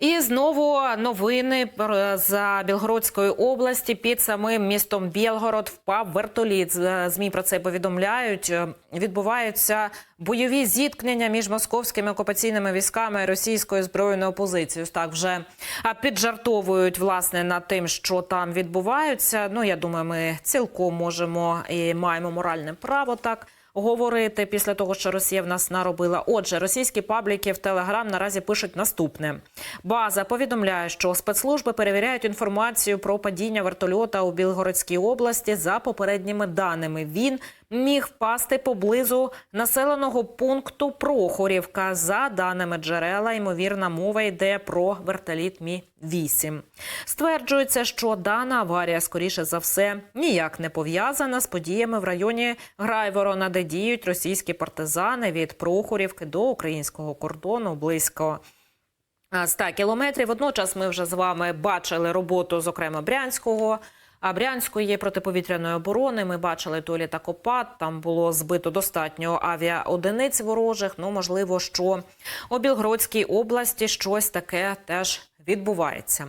І знову новини про- з Білгородської області під самим містом Білгород впав вертоліт. Змі про це повідомляють. Е, Відбуваються бойові зіткнення між московськими окупаційними військами і російською збройною опозицією. Так вже піджартовують власне над тим, що там відбувається. Ну я думаю, ми цілком можемо і маємо моральне право так говорити після того, що Росія в нас наробила. Отже, російські пабліки в Телеграм наразі пишуть наступне: база повідомляє, що спецслужби перевіряють інформацію про падіння вертольота у Білгородській області. За попередніми даними, він міг впасти поблизу населеного пункту Прохорівка. За даними джерела, ймовірна мова йде про вертоліт Мі 8 Стверджується, що дана аварія, скоріше за все, ніяк не пов'язана з подіями в районі Грайворона, де діють російські партизани від Прохорівки до українського кордону близько. а, 100 кілометрів. Водночас ми вже з вами бачили роботу, зокрема Брянського. А Брянської протиповітряної оборони ми бачили той літакопад. Там було збито достатньо авіаодиниць ворожих. Ну можливо, що у Білгородській області щось таке теж відбувається.